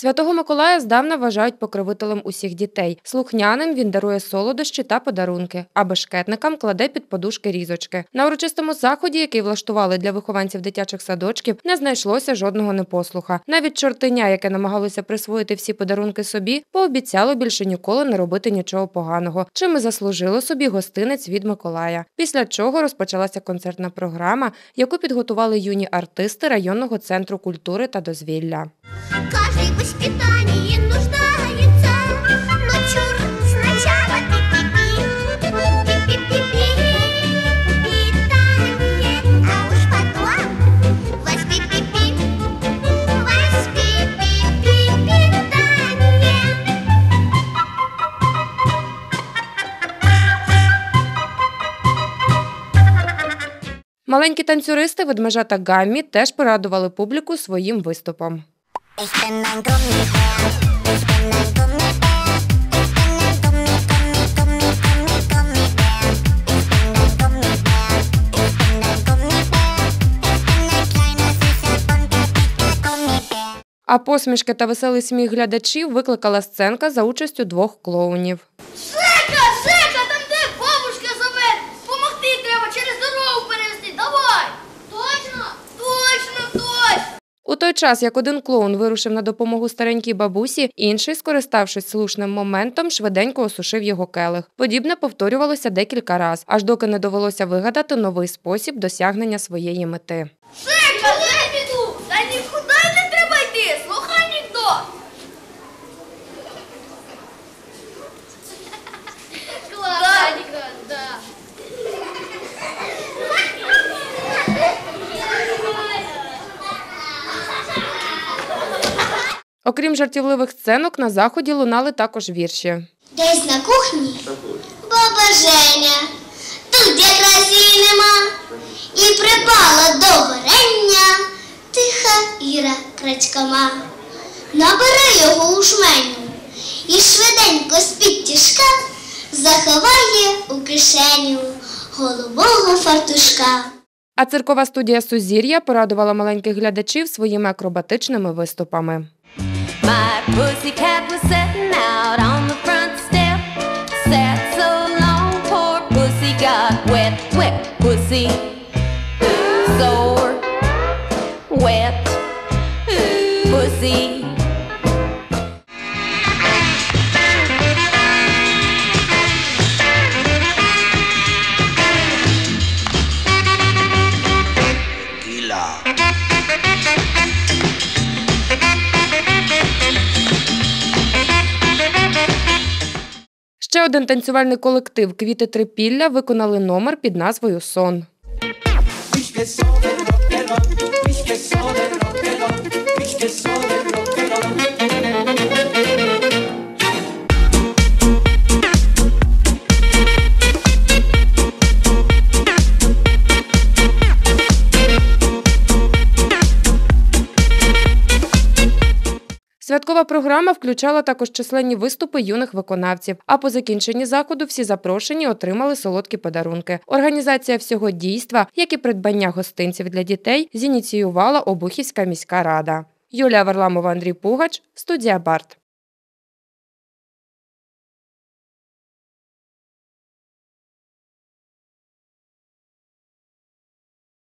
Святого Миколая здавна вважають покровителем усіх дітей. Слухняним він дарує солодощі та подарунки, а бешкетникам кладе під подушки різочки. На урочистому заході, який влаштували для вихованців дитячих садочків, не знайшлося жодного непослуха. Навіть чортеня, яке намагалося присвоїти всі подарунки собі, пообіцяло більше ніколи не робити нічого поганого, чим і заслужило собі гостинець від Миколая. Після чого розпочалася концертна програма, яку підготували юні артисти районного центру культури та дозвілля. В воспитании нуждается, но чур сначала пи-пи-пи, пи-пи-пи-пи, питание, а уж потом воспи-пи-пи, воспи-пи-пи, питание. Маленькі танцюристи ведмежата Гаммі теж порадували публіку своїм виступом. А посмішки та веселий сміх глядачів викликала сценка за участю двох клоунів. Жека, Жека, той час, як один клоун вирушив на допомогу старенькій бабусі, інший, скориставшись слушним моментом, швиденько осушив його келих. Подібне повторювалося декілька разів, аж доки не довелося вигадати новий спосіб досягнення своєї мети. Окрім жартівливих сценок, на заході лунали також вірші. Десь на кухні баба Женя, тут якраз її нема, і припала до варення тиха Іра крачкама. Набере його у жменю і швиденько з-під тішка заховає у кишеню голубого фартушка. А циркова студія Сузір'я порадувала маленьких глядачів своїми акробатичними виступами. Pussycat was sitting out on the front step. Sat so long, poor pussy got wet, wet pussy. Sore, wet pussy. Ще один танцювальний колектив Квіти Трипілля виконали номер під назвою Сон. Святкова програма включала також численні виступи юних виконавців. А по закінченні заходу всі запрошені отримали солодкі подарунки. Організація всього дійства, як і придбання гостинців для дітей, зініціювала Обухівська міська рада. Юлія Варламова, Андрій Пугач, студія Барт.